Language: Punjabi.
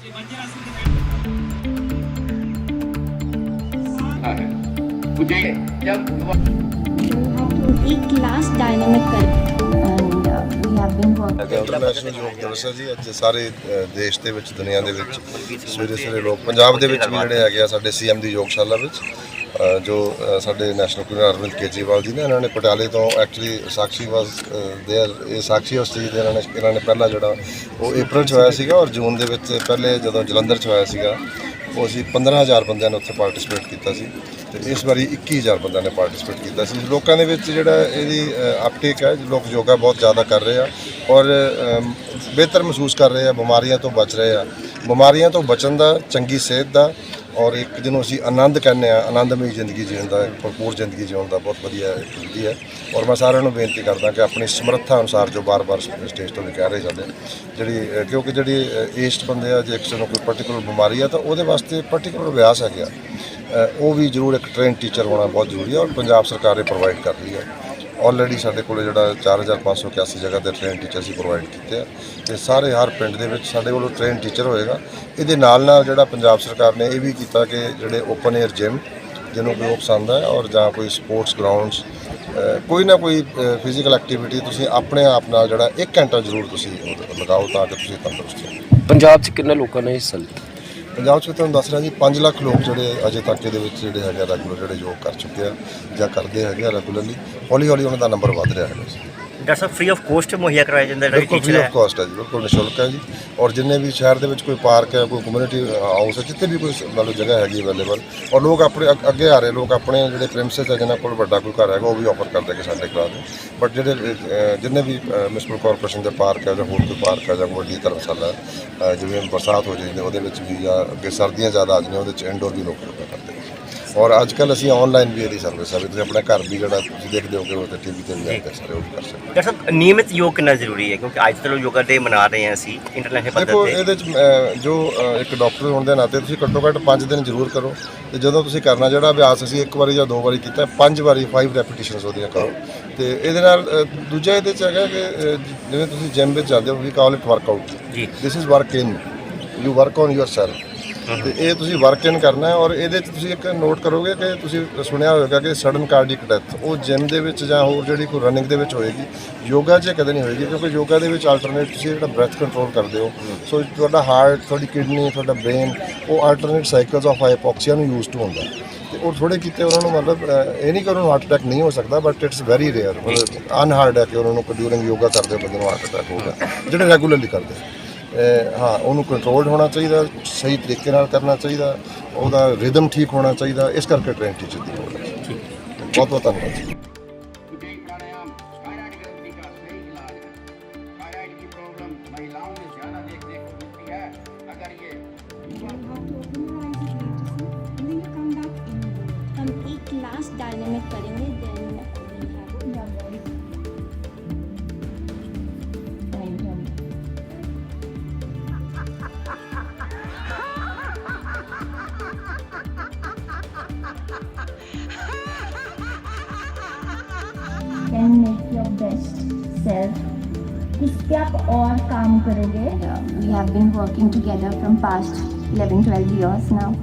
to a class dynamic curriculum and uh, we have been working. International ਯੋਗ ਦਿਵਸ ਹੈ ਜੀ ਅੱਜ ਸਾਰੇ ਅ, ਦੇਸ਼ ਦੇ ਵਿੱਚ ਦੁਨੀਆ ਦੇ ਵਿੱਚ ਸਵੇਰੇ ਸਵੇਰੇ ਲੋਕ ਪੰਜਾਬ ਦੇ ਵਿੱਚ ਵੀ ਜਿਹੜੇ ਹੈਗੇ ਆ ਸਾਡੇ ਸੀਐਮ ਦੀ ਯੋਗਸ਼ਾਲਾ ਵਿੱਚ ਜੋ ਅ, ਸਾਡੇ ਨੈਸ਼ਨਲ ਕੁਮਾਰ ਅਰਵਿੰਦ ਕੇਜਰੀਵਾਲ ਜੀ ਨੇ ਇਹਨਾਂ ਨੇ ਪਟਿਆਲੇ ਤੋਂ ਐਕਚੁਅਲੀ ਸਾਕਸ਼ੀ ਵਾਸ देयर ਇਹ ਸਾਕਸ਼ੀ ਉਸ ਚੀਜ਼ ਦੇ ਇਹਨਾਂ ਨੇ ਇਹਨਾਂ ਨੇ ਪਹਿਲਾ ਜਿਹੜਾ ਉਹ ਅਪ੍ਰੈਲ ਚ ਹੋਇਆ ਸੀਗਾ ਔਰ ਜੂਨ ਦੇ ਵਿੱਚ ਪਹਿਲੇ ਜਦੋਂ ਜਲੰਧਰ ਚ ਹੋਇਆ ਸੀਗਾ ਉਹ ਅਸੀਂ 15000 ਬੰਦਿਆਂ ਨੇ ਉੱਥੇ ਪਾਰਟਿਸਿਪੇਟ ਕੀਤਾ ਸੀ ਤੇ ਇਸ ਵਾਰੀ 21000 ਬੰਦਿਆਂ ਨੇ ਪਾਰਟਿਸਿਪੇਟ ਕੀਤਾ ਸੀ ਲੋਕਾਂ ਦੇ ਵਿੱਚ ਜਿਹੜਾ ਇਹਦੀ ਅਪਟੇਕ ਹੈ ਲੋਕ ਯੋਗਾ ਬਹੁਤ ਜ਼ਿਆਦਾ ਕਰ ਰਹੇ ਆ ਔਰ ਅਮ, ਬਿਹਤਰ ਮਹਿਸੂਸ ਕਰ ਰਹੇ ਆ ਬਿਮਾਰੀਆਂ ਤੋਂ ਬਚ ਰਹੇ ਆ ਬਿਮਾਰੀਆਂ ਤੋਂ ਬਚਣ ਦਾ ਚੰਗੀ ਸਿਹਤ ਦਾ ਔਰ ਇੱਕ ਜਿਹਨੂੰ ਅਸੀਂ ਆਨੰਦ ਕਹਿੰਦੇ ਆ ਆਨੰਦਮਈ ਜ਼ਿੰਦਗੀ ਜੀਣ ਦਾ ਭਰਪੂਰ ਜ਼ਿੰਦਗੀ ਜਿਉਣ ਦਾ ਬਹੁਤ ਵਧੀਆ ਇੱਕ ਹੈ। ਔਰ ਮੈਂ ਸਾਰਿਆਂ ਨੂੰ ਬੇਨਤੀ ਕਰਦਾ ਕਿ ਆਪਣੀ ਸਮਰੱਥਾ ਅਨੁਸਾਰ ਜੋ ਬਾਰ-ਬਾਰ ਸਟੇਜ ਤੋਂ ਵੀ ਕਹਿ ਰਹੇ ਜਾਂਦੇ ਜਿਹੜੀ ਕਿਉਂਕਿ ਜਿਹੜੀ ਏਜਡ ਬੰਦੇ ਆ ਜੇ ਕਿਸੇ ਨੂੰ ਕੋਈ ਪਾਰਟਿਕੂਲਰ ਬਿਮਾਰੀ ਆ ਤਾਂ ਉਹਦੇ ਵਾਸਤੇ ਪਾਰਟਿਕੂਲਰ ਅਭਿਆਸ ਹੈਗਾ ਅ, ਉਹ ਵੀ ਜ਼ਰੂਰ ਇੱਕ ਟ੍ਰੇਨ ਟੀਚਰ ਹੋਣਾ ਬਹੁਤ ਜ਼ਰੂਰੀ ਹੈ ਔਰ ਪੰਜਾਬ ਸਰਕਾਰ ਇਹ ਪ੍ਰੋਵਾਈਡ ਕਰ ਰਹੀ ਹੈ। ਆਲਰੇਡੀ ਸਾਡੇ ਕੋਲ ਜਿਹੜਾ 4581 ਜਗ੍ਹਾ ਤੇ ਟ੍ਰੇਨ ਟੀਚਰ ਅਸੀਂ ਪ੍ਰੋਵਾਈਡ ਕੀਤੇ ਆ। ਤੇ ਸਾਰੇ ਹਰ ਪਿੰਡ ਦੇ ਵਿੱਚ ਸਾਡੇ ਕੋਲ ਟ੍ਰੇਨ ਟੀਚਰ ਹੋਏਗਾ। ਇਹਦੇ ਨਾਲ ਨਾਲ ਜਿਹੜਾ ਪੰਜਾਬ ਸਰਕਾਰ ਨੇ ਇਹ ਵੀ ਕੀਤਾ ਕਿ ਜਿਹੜੇ ਓਪਨ 에ਅਰ ਜਿਮ ਜਿਹਨੂੰ ਕੋਈ ਉਹ ਪਸੰਦ ਹੈ ਔਰ ਜਾਂ ਕੋਈ ਸਪੋਰਟਸ ਗਰਾਊਂਡਸ ਕੋਈ ਨਾ ਕੋਈ ਫਿਜ਼ੀਕਲ ਐਕਟੀਵਿਟੀ ਤੁਸੀਂ ਆਪਣੇ ਆਪ ਨਾਲ ਜਿਹੜਾ 1 ਘੰਟਾ ਜ਼ਰੂਰ ਤੁਸੀਂ ਲਗਾਓ ਤਾਂ ਕਿ ਤੁਸੀਂ ਤੰਦਰੁਸਤ ਰਹੋ। ਪੰਜਾਬ 'ਚ ਕਿੰਨੇ ਲੋਕਾਂ ਨੇ ਹਿੱਸਾ ਲਿਆ? ਪੰਜਾਬ 'ਚ ਤੁਹਾਨੂੰ ਦੱਸ ਰਿਹਾ ਜੀ 5 ਲੱਖ ਲੋਕ ਜਿਹੜੇ ਅਜੇ ਤੱਕ ਇਹਦੇ ਵਿੱਚ ਜਿਹੜੇ ਹੈਗੇ ਰੈਗੂਲਰ ਜਿਹੜੇ ਯੋਗ ਕਰ ਚੁੱਕੇ ਆ ਜਾਂ ਕਰਦੇ ਹੈਗੇ ਰੈਗੂਲਰਲੀ ਹੌਲੀ ਹੌਲੀ ਉਹਨਾਂ ਦਾ ਨੰਬਰ ਵੱਧ ਰਿਹਾ ਹੈਗਾ ਡਾਕਟਰ ਸਾਹਿਬ ਫ੍ਰੀ ਆਫ ਕੋਸਟ ਮੁਹੱਈਆ ਕਰਾਇਆ ਜਾਂਦਾ ਜਿਹੜਾ ਬਿਲਕੁਲ ਫ੍ਰੀ ਟੀਚਰ ਆਫ ਹੈ ਕਾਸਟ ਹੈ ਜੀ ਬਿਲਕੁਲ ਨਿਸ਼ੁਲਕ ਹੈ ਜੀ। ਔਰ ਜਿੰਨੇ ਵੀ ਸ਼ਹਿਰ ਦੇ ਵਿੱਚ ਕੋਈ ਪਾਰਕ ਹੈ ਕੋਈ ਕਮਿਊਨਿਟੀ ਹਾਊਸ ਹੈ ਜਿੱਥੇ ਵੀ ਕੋਈ ਮਤਲਬ ਜਗ੍ਹਾ ਹੈਗੀ ਅਵੇਲੇਬਲ ਔਰ ਲੋਕ ਆਪਣੇ ਅੱਗ- ਅੱਗੇ ਆ ਰਹੇ ਲੋਕ ਆਪਣੇ ਜਿਹੜੇ ਪ੍ਰੈਮਿਸਸ ਹੈ ਜਿਨ੍ਹਾਂ ਕੋਲ ਵੱਡਾ ਕੋਈ ਘਰ ਹੈਗਾ ਉਹ ਵੀ ਆਫਰ ਕਰਦੇ ਕਿ ਸਾਡੇ ਦਿਓ ਬਟ ਜਿਹੜੇ ਅਹ, ਜਿੰਨੇ ਵੀ ਮਿਊਨਿਸਪਲ ਕਾਰਪੋਰੇਸ਼ਨ ਦੇ ਪਾਰਕ ਹੈ ਜਾਂ ਹੋਰ ਕੋਈ ਪਾਰਕ ਹੈ ਜਾਂ ਕੋਈ ਵੱਡੀ ਧਰਮਸ਼ਾਲਾ ਹੈ, ਅਹ, ਜਿਵੇਂ ਬਰਸਾਤ ਹੋ ਜਾਂਦੀ ਹੈ ਉਹਦੇ ਵਿੱਚ ਵੀ ਜਾਂ ਅੱਗੇ ਸਰਦੀਆਂ ਜ਼ਿਆਦਾ ਆ ਜਾਂਦੀਆਂ ਉਹਦੇ ਵਿੱਚ ਇੰਡੋਰ ਵੀ ਲੋਕ ਯੋਗਾ ਕਰਦੇ ਔਰ ਅੱਜ ਕੱਲ ਅਸੀਂ ਆਨਲਾਈਨ ਵੀ ਇਹਦੀ ਸਰਵਿਸ ਹੈ ਵੀ ਤੁਸੀਂ ਆਪਣੇ ਘਰ ਵੀ ਜਿਹੜਾ ਤੁਸੀਂ ਦੇਖਦੇ ਹੋਗੇ ਉਹ ਤੇ ਟੀਵੀ ਤੇ ਵੀ ਜਾ। ਕੇ ਸਾਰੇ ਉਹ ਵੀ ਕਰ ਸਕਦੇ ਹੋ। ਡਾਕਟਰ ਸਾਹਿਬ ਨਿਯਮਿਤ ਯੋਗ ਕਿੰਨਾ ਜ਼ਰੂਰੀ ਹੈ? ਕਿਉਂਕਿ ਅੱਜ ਲੋਕ ਯੋਗਾ ਡੇ ਮਨਾ ਰਹੇ ਹਾਂ ਅਸੀਂ ਇੰਟਰਨੈਸ਼ਨਲ ਦੇਖੋ ਪੱਧਰ ਤੇ। ਇਹਦੇ ਚ ਅਹ, ਜੋ ਅਹ, ਇੱਕ ਡਾਕਟਰ ਹੋਣ ਦੇ ਨਾਤੇ ਤੁਸੀਂ ਘੱਟੋ ਘੱਟ 5 ਦਿਨ ਜ਼ਰੂਰ ਕਰੋ। ਤੇ ਜਦੋਂ ਤੁਸੀਂ ਕਰਨਾ ਜਿਹੜਾ ਅਭਿਆਸ ਅਸੀਂ ਇੱਕ ਵਾਰੀ ਜਾਂ ਦੋ ਵਾਰੀ ਕੀਤਾ ਪੰਜ ਵਾਰੀ 5 ਰੈਪੀਟੀਸ਼ਨਸ ਉਹਦੀਆਂ ਕਰੋ। ਤੇ ਇਹਦੇ ਨਾਲ ਅਹ, ਦੂਜਾ ਇਹਦੇ ਚ ਹੈਗਾ ਕਿ ਅਹ, ਜਿਵੇਂ ਤੁਸੀਂ ਜਿਮ ਵਿੱਚ ਜਾਂਦੇ ਹੋ ਵੀ ਕਾਲ ਇਟ ਵਰਕਆਊਟ ਜੀ। This is work in you work on yourself ਤੇ ਇਹ ਤੁਸੀਂ ਵਰਕ ਇਨ ਕਰਨਾ ਹੈ ਔਰ ਇਹਦੇ 'ਚ ਤੁਸੀਂ ਇੱਕ ਨੋਟ ਕਰੋਗੇ ਕਿ ਤੁਸੀਂ ਸੁਣਿਆ ਹੋਵੇਗਾ ਕਿ ਸਡਨ ਕਾਰਡਿਕ ਡੈਥ ਉਹ ਜਿਮ ਦੇ ਵਿੱਚ ਜਾਂ ਹੋਰ ਜਿਹੜੀ ਕੋਈ ਰਨਿੰਗ ਦੇ ਵਿੱਚ ਹੋਏਗੀ ਯੋਗਾ 'ਚ ਕਦੇ ਨਹੀਂ ਹੋਏਗੀ ਕਿਉਂਕਿ ਯੋਗਾ ਦੇ ਵਿੱਚ ਆਲਟਰਨੇਟ ਤੁਸੀਂ ਜਿਹੜਾ ਬ੍ਰੈਥ ਕੰਟਰੋਲ ਕਰਦੇ ਹੋ। ਸੋ ਤੁਹਾਡਾ ਹਾਰਟ ਤੁਹਾਡੀ ਕਿਡਨੀ ਤੁਹਾਡਾ ਬ੍ਰੇਨ ਉਹ ਆਲਟਰਨੇਟ ਸਾਈਕਲਸ ਆਫ ਹਾਈਪੋਕਸੀਆ ਨੂੰ ਯੂਜ਼ ਟੂ ਹੁੰਦਾ। ਤੇ ਉਹ ਥੋੜੇ ਕੀਤੇ ਉਹਨਾਂ ਨੂੰ ਮਤਲਬ ਇਹ ਨਹੀਂ ਕਿ ਉਹਨਾਂ ਨੂੰ ਹਾਰਟ ਅਟੈਕ ਨਹੀਂ ਹੋ ਸਕਦਾ ਬਟ ਇਟਸ ਵੈਰੀ ਰੇਅਰ ਮਤਲਬ ਅਨਹਾਰਡ ਹੈ ਕਿ ਉਹਨਾਂ ਨੂੰ ਡਿਊਰਿੰਗ ਯੋਗਾ ਕਰਦੇ ਬੰਦੇ ਨੂੰ ਹਾਰਟ ਅਟੈਕ ਹੋਊਗਾ ਜਿਹੜੇ ਰੈਗੂਲਰਲੀ ਕਰਦੇ। ਹਾਂ, ਉਹਨੂੰ ਕੰਟਰੋਲਡ ਹੋਣਾ ਚਾਹੀਦਾ, ਸਹੀ ਤਰੀਕੇ ਨਾਲ ਕਰਨਾ ਚਾਹੀਦਾ, ਉਹਦਾ ਰਿਦਮ ਠੀਕ ਹੋਣਾ ਚਾਹੀਦਾ, ਇਸ ਕਰਕੇ ਟ੍ਰੇਨ ਟੀਚਰ ਦੀ ਲੋੜ ਹੈ। ਬਹੁਤ ਬਹੁਤ ਧੰਨਵਾਦ। ਜੀ best self इस पे आप और काम करोगे And, uh, we have been working together from past 11 12 years now